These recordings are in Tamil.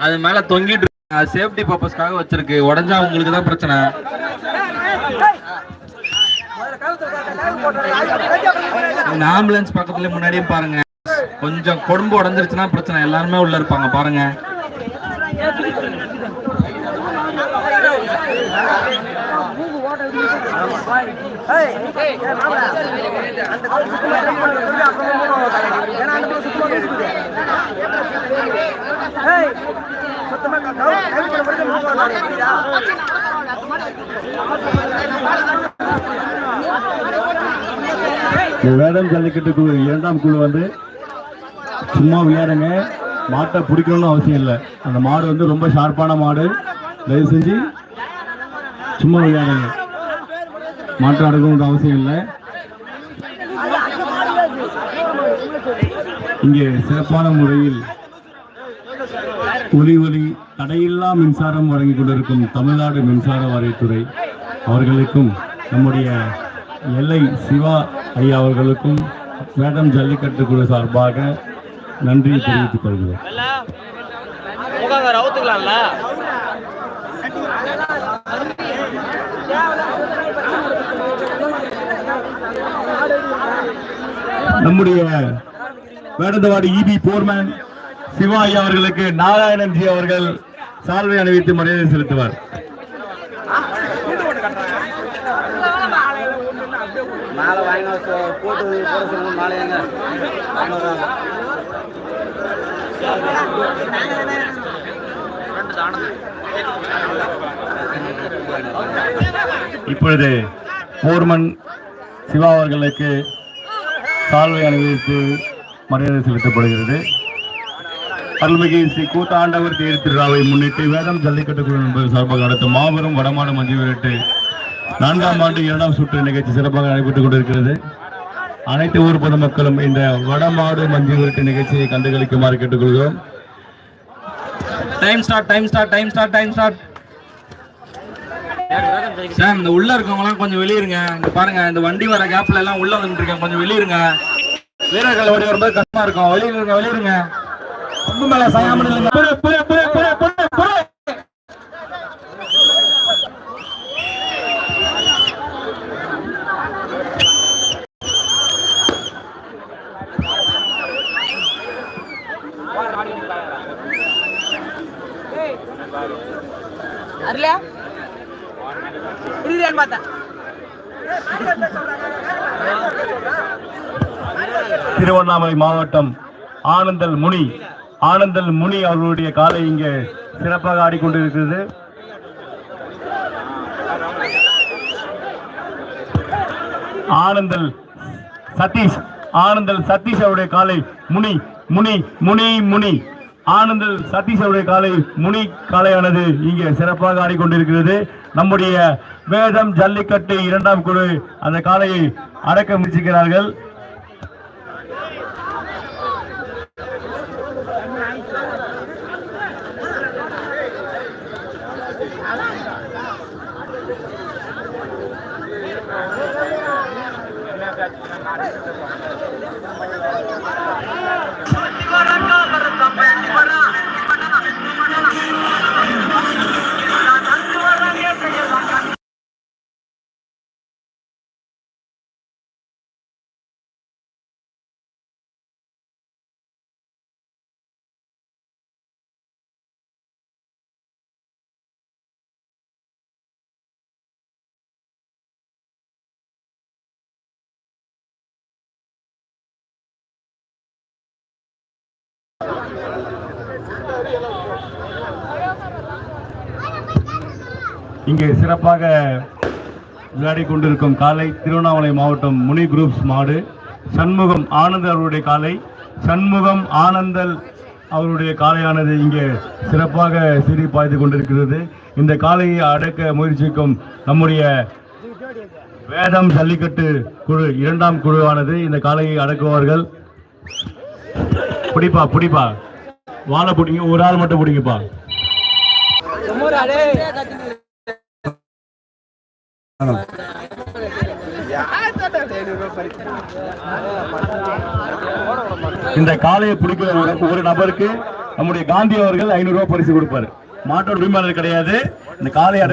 அது மேல தொங்கிட்டு இருக்கு சேஃப்டி பர்பஸ்க்காக வச்சிருக்கு உடஞ்சா உங்களுக்கு தான் பிரச்சனை இந்த ஆம்புலன்ஸ் பக்கத்துல முன்னாடியே பாருங்க கொஞ்சம் கொடும்பு உடஞ்சிருச்சுன்னா பிரச்சனை எல்லாருமே உள்ள இருப்பாங்க பாருங்க இந்த வேடம் ஜல்லிக்கட்டு குழு இரண்டாம் குழு வந்து சும்மா விளையாடுங்க. மாட்டை பிடிக்கணும்னு அவசியம் இல்லை. அந்த மாடு வந்து ரொம்ப ஷார்ப்பான மாடு. தயவு செஞ்சு சும்மா விளையாடுங்க. மாற்றம் அடக்கணும்னு அவசியம் இல்லை. இங்கே சிறப்பான முறையில் ஒலி ஒலி தடையில்லா மின்சாரம் வழங்கிக் கொண்டிருக்கும் தமிழ்நாடு மின்சார வாரியத்துறை அவர்களுக்கும் நம்முடைய எல்லை சிவா ஐயா அவர்களுக்கும் வேடம் ஜல்லிக்கட்டு குழு சார்பாக நன்றி தெரிவித்துக் கொள்கிறேன் நம்முடைய வேடந்தவாடி இபி போர்மேன் சிவாஜி அவர்களுக்கு நாராயணன் ஜி அவர்கள் சால்வை அணிவித்து மரியாதை செலுத்துவார். இப்பொழுது போர்மன் சிவா அவர்களுக்கு சால்வை அணிவித்து மரியாதை செலுத்தப்படுகிறது. அருள்மிகு ஸ்ரீ கூத்தாண்டவர் தேர் திருவிழாவை முன்னிட்டு வேதம் ஜல்லிக்கட்டு குழு என்பது சார்பாக அடுத்த மாபெரும் வடமாடு மஞ்சுவிரட்டு நான்காம் ஆண்டு இரண்டாம் சுற்று நிகழ்ச்சி சிறப்பாக நடைபெற்றுக் கொண்டிருக்கிறது. அனைத்து ஊர் பொதுமக்களும் இந்த வடமாடு மஞ்சு விரட்டு நிகழ்ச்சியை கண்டுகளிக்குமாறு கேட்டுக்கொள்கிறோம். Time start time start time start time start sir இந்த உள்ள இருக்கவங்க எல்லாம் கொஞ்சம் வெளியிருங்க. இங்க பாருங்க இந்த வண்டி வர கேப்ல எல்லாம் உள்ள வந்துட்டு இருக்கேன் கொஞ்சம் வெளியிருங்க. வீரர்கள் ஓடி வரும்போது கஷ்டமா இருக்கும். வெளியிருங்க வெளியிருங்க. ரொம்ப மேல சாயாமல். அருளா? புரியுதான்னு பார்த்தேன் திருவண்ணாமலை மாவட்டம் ஆனந்தல் முனி. ஆனந்தல் முனி அவர்களுடைய காலை இங்கே சிறப்பாக ஆடிக்கொண்டிருக்கிறது. ஆனந்தல் சதீஷ் ஆனந்தல் சதீஷ் அவருடைய காலை முனி முனி முனி முனி. ஆனந்தல் சதீஷ் அவருடைய காலை முனி காளையானது இங்கே சிறப்பாக ஆடிக்கொண்டிருக்கிறது. நம்முடைய வேதம் ஜல்லிக்கட்டு இரண்டாம் குழு அந்த காளையை அடக்க முயற்சிக்கிறார்கள். இங்கே சிறப்பாக விளையாடி கொண்டிருக்கும் காலை திருவண்ணாமலை மாவட்டம் முனி குரூப்ஸ் மாடு சண்முகம் ஆனந்த் அவருடைய காலை சண்முகம் ஆனந்தல் அவருடைய காளையானது இங்கே சிறப்பாக சீறி பாய்ந்து கொண்டிருக்கிறது. இந்த காளையை அடக்க முயற்சிக்கும் நம்முடைய வேதம் ஜல்லிக்கட்டு குழு இரண்டாம் குழுவானது இந்த காளையை அடக்குவார்கள். பிடிப்பா பிடிப்பா. வாழை பிடிங்க ஒரு ஆள் மட்டும் பிடிங்கப்பா. இந்த காளையை பிடிக்கிற ஒரு- ஒரு நபருக்கு நம்முடைய காந்தி அவர்கள் ஐநூறு ரூபாய் பரிசு கொடுப்பாரு. மாட்டோட உரிமையாளர் கிடையாது. இந்த காலையை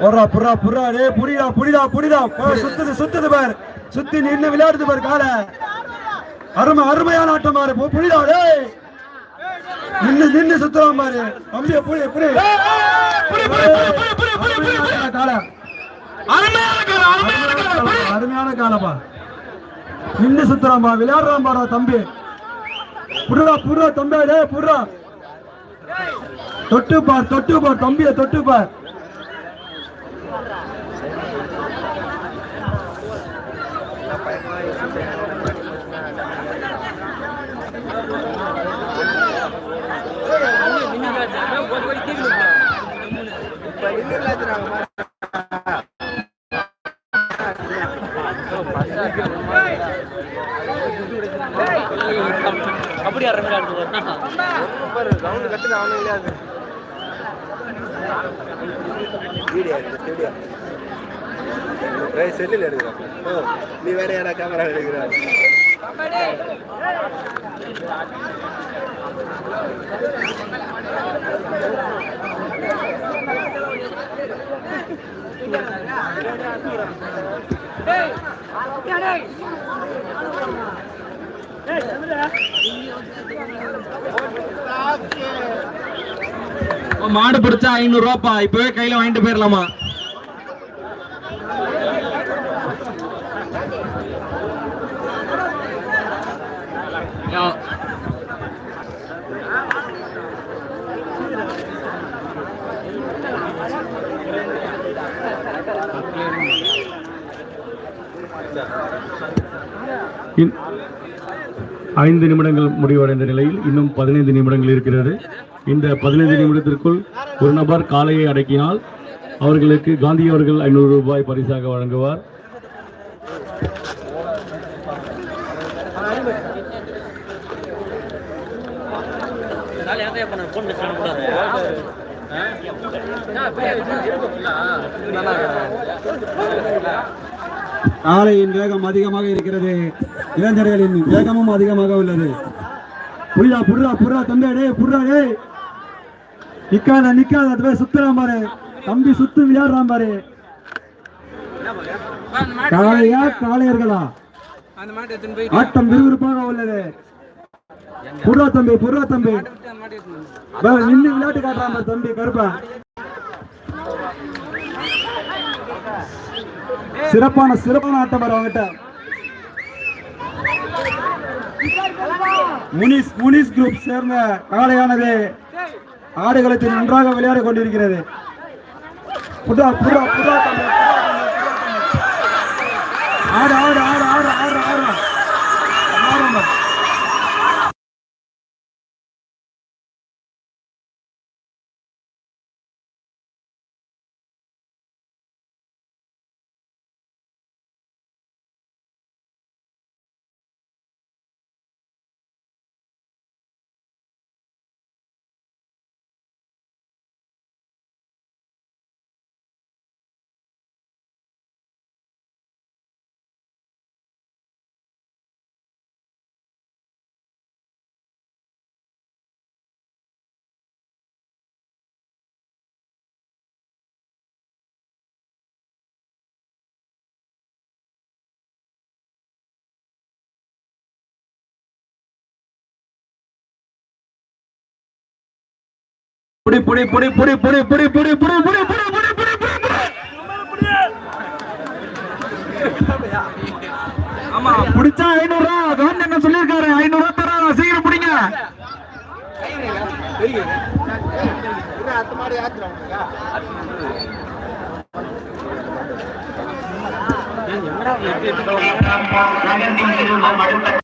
போடுறா புறா புறா. டே புடிடா புடிடா புடிடா. சுத்துது சுத்துது பார். சுத்தி நின்னு விளையாடுது பார் கால. அருமை அருமையான ஆட்டம் பாரு. புடிடா டேய். நின்னு நின்னு சுத்துறான் பாரு. தம்பி புடி புடி. அருமையான காலப்பா நின்னு சுத்துறான் பா விளையாடுறான் பாரா தம்பி. புடுடா புடுறா தம்பி டேய் புடுறா. தொட்டு பார் தொட்டு பார் தம்பிய தொட்டு பார். ரவுண்டு கட்டுல அவனு இல்லையாது வீடியோ எடுத்து வீடியோ செல்லில் எடுக்கிறான் நீ வேற யாரா கேமரா எடுக்கிறா மாடு பிடிச்சா ஐநூறு ரூபாப்பா இப்பவே கையில வாங்கிட்டு போயிடலாமா ஐந்து நிமிடங்கள் முடிவடைந்த நிலையில் இன்னும் பதினைந்து நிமிடங்கள் இருக்கிறது. இந்த பதினைந்து நிமிடத்திற்குள் ஒரு நபர் காலையை அடக்கினால் அவர்களுக்கு காந்தி அவர்கள் ஐநூறு ரூபாய் பரிசாக வழங்குவார். காலையின் வேகம் அதிகமாக இருக்கிறது. இளைஞர்களின் வேகமும் அதிகமாக உள்ளது. புரியா புடுறா புர்ரா தம்பி டே டே நிக்காத நிக்காத அது போய் சுத்துறான் பாரு. தம்பி சுத்து விளையாடுறான் பாரு. காளையா காளையர்களா? ஆட்டம் விறுவிறுப்பாக உள்ளது. புடுறா தம்பி புடுறா தம்பி. நின்று விளையாட்டு காட்டுறான் பாரு தம்பி கருப்பா. சிறப்பான சிறப்பான ஆட்டம் பாரு அவங்கிட்ட முனிஸ் முனிஸ் குரூப் சேர்ந்த காளையானது. ஆடுகளத்தில் நன்றாக விளையாடி கொண்டிருக்கிறது. புடா புடா புடா ஆடு ஆடு ஆடு ஆடு ஆடு ஆடு. புடி புடி புடி புடி புடி புடி புடி புடி புடி புடி புடி புடி புடி புடி ஆமா புடிச்சா ஐநூறு ரூபா கவர்மெண்ட் என்ன சொல்லியிருக்காரு ஐநூறு ரூபா தரா சீக்கிரம் பிடிங்க அடுத்த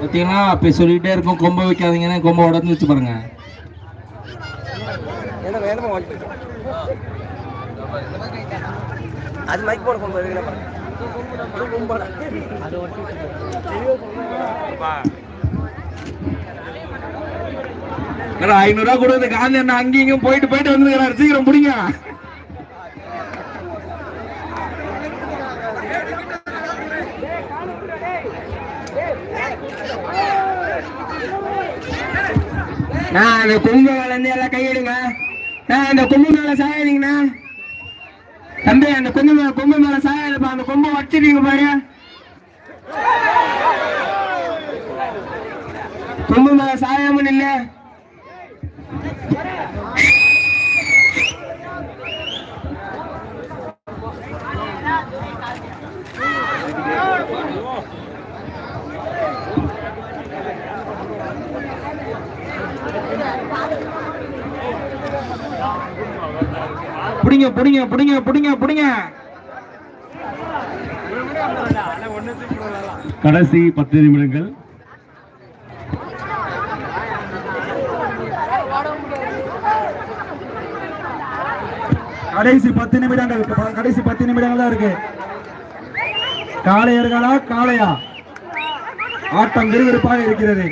பார்த்தீங்கன்னா அப்போ சொல்லிட்டே இருக்கும். கொம்பை வைக்காதீங்கன்னு கொம்பை உடந்து வச்சு பாருங்க. அது மைக் போட கொண்டு வருவீங்களா ஏன்னா ஐநூறுரூவா கொடுத்து காந்தி அண்ணா அங்கேயும் இங்கேயும் போயிட்டு போயிட்டு வந்துருக்கிறாரு சீக்கிரம் பிடிங்க நான் அந்த கும்பு மேல எல்லாம் கையிடுங்க நான் இந்த கொம்பு மேல சாயாதீங்கண்ணா தம்பி அந்த கொம்பு மேல கொம்பு மேல சாயாதுப்பா அந்த கொம்பை வச்சிருக்கீங்க பாரு கொம்பு மேல சாயாமன்னு இல்லை பிடிங்க பிடிங்க பிடிங்க பிடிங்க பிடிங்க. கடைசி பத்து நிமிடங்கள். கடைசி பத்து நிமிடங்கள் கடைசி பத்து நிமிடங்கள் தான் இருக்கு. காளையர்களா காளையா? ஆட்டம் விறுவிறுப்பாக இருக்கிறது.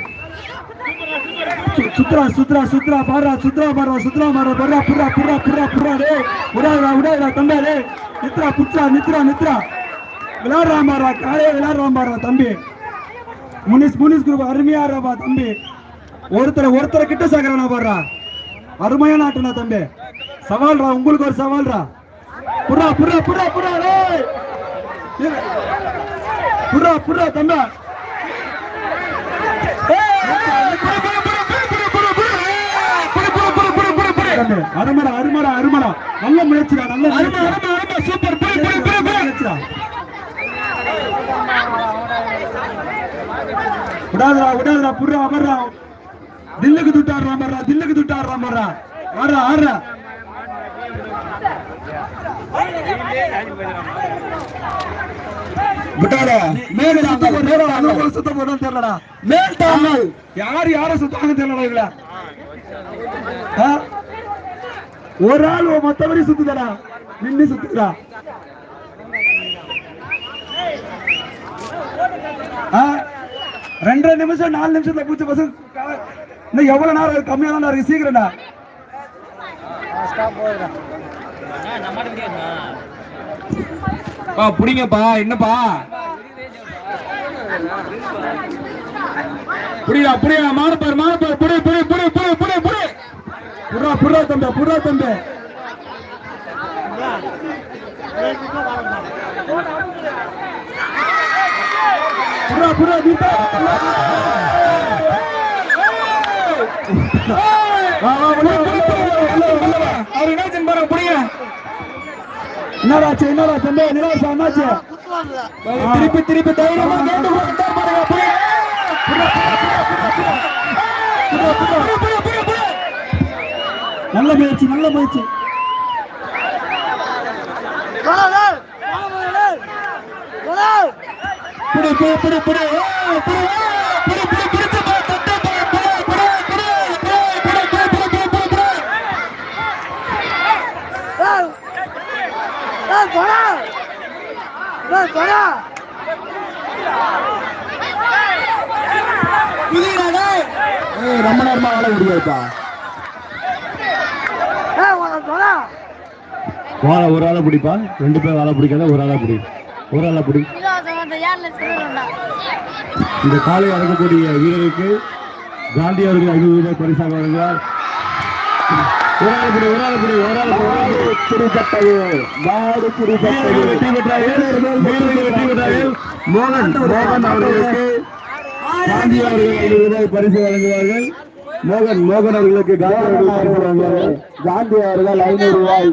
சுத்ரா சுத்ரா சுத்ரா பாடுறா சுத்ரா பாடுறா சுத்ரா பாடுறா பாடுறா புறா புறா புறா புறா டே விடாதா விடாதா தம்பா டே நித்ரா புத்ரா நித்ரா நித்ரா. விளாடுறா மாறா காளைய விளாடுறா மாறா தம்பி. முனிஸ் முனிஸ் குரூப் அருமையா இருப்பா தம்பி. ஒருத்தர் ஒருத்தரை கிட்ட சாக்குறானா பாடுறா அருமையான ஆட்டம்டா தம்பி. சவால்ரா உங்களுக்கு ஒரு சவால்ரா. புறா புறா புறா புறா டேய். இரு. புறா புறா தம்பா. தம்பி, அருமடா அருமடா அருமடா. நல்ல முயற்சிடா நல்ல முயற்சி சூப்பர் முயற்சிடா. விடாதடா விடாதடா புடுறா அமர்றா. தில்லுக்கு துட்டாடுறா மர்றா தில்லுக்கு துட்டாடுறா மர்றா ஆடுறா ஆடுறா. விட்டாடா. மேல சுத்த போடுறா அங்க சுத்த போடுறா தெரியலடா மேல் தாமல். யார் யார சுத்தாங்க தெரியலடா இவள? ஒரு ஆள் மத்தபடி சுத்துதடா. நின்று சுத்துதா ஆ? ரெண்டரை நிமிஷம் நாலு நிமிஷத்துல பூச்சி பசு இன்னும் எவ்வளவு நேரம் இருக்கு? கம்மியா தான் இருக்கு. சீக்கிரம்டா. புடிங்கப்பா பிடிங்கப்பா. என்னப்பா? புரியல புரியல மாறுப்பாரு மாறுப்பாரு புடி புடி புடி புடி புடி புடி. புறா புறா தம்பி புறா தம்பி. புறா புறா நீட்டா அவர் என்னாச்சு பாருங்க புரியுங்க என்னடாச்சு என்னடா தம்பி? நிராசா என்னாச்சு? திருப்பி திருப்பி தைரியமா கேட்டு புரியுங்க நல்ல முயற்சி நல்ல முயற்சி பிடி பிடி பிடி பிடி பிடி பிடி பிடிச்சு படா படா புதிய ரொம்ப நேரமா விளையாடுப்பா வாழை ஒரு ஆளை பிடிப்பா? ரெண்டு பேர் வாழை பிடிக்காத ஒரு ஆளா பிடி. ஒரு ஆளா பிடி. இந்த காலை அடக்கக்கூடிய வீரருக்கு காந்தி அவர்கள் ஐநூறு ரூபாய் பரிசாக வழங்குவார். ஒரு ஆளை பிடி ஒரு ஆளை பிடி ஒரு ஆளை பிடிப்பட்டது நாடு பிடிப்பட்டது வெற்றி பெற்றார்கள். வெற்றி பெற்றார்கள். மோகன் மோகன் அவர்களுக்கு காந்தி அவர்கள் ஐநூறு ரூபாய் பரிசு வழங்குவார்கள். மோகன் மோகன் அவர்களுக்கு காயங்கள் காண்பவர்கள் காந்தி அவர்கள் ஐநூறு ரூபாய்.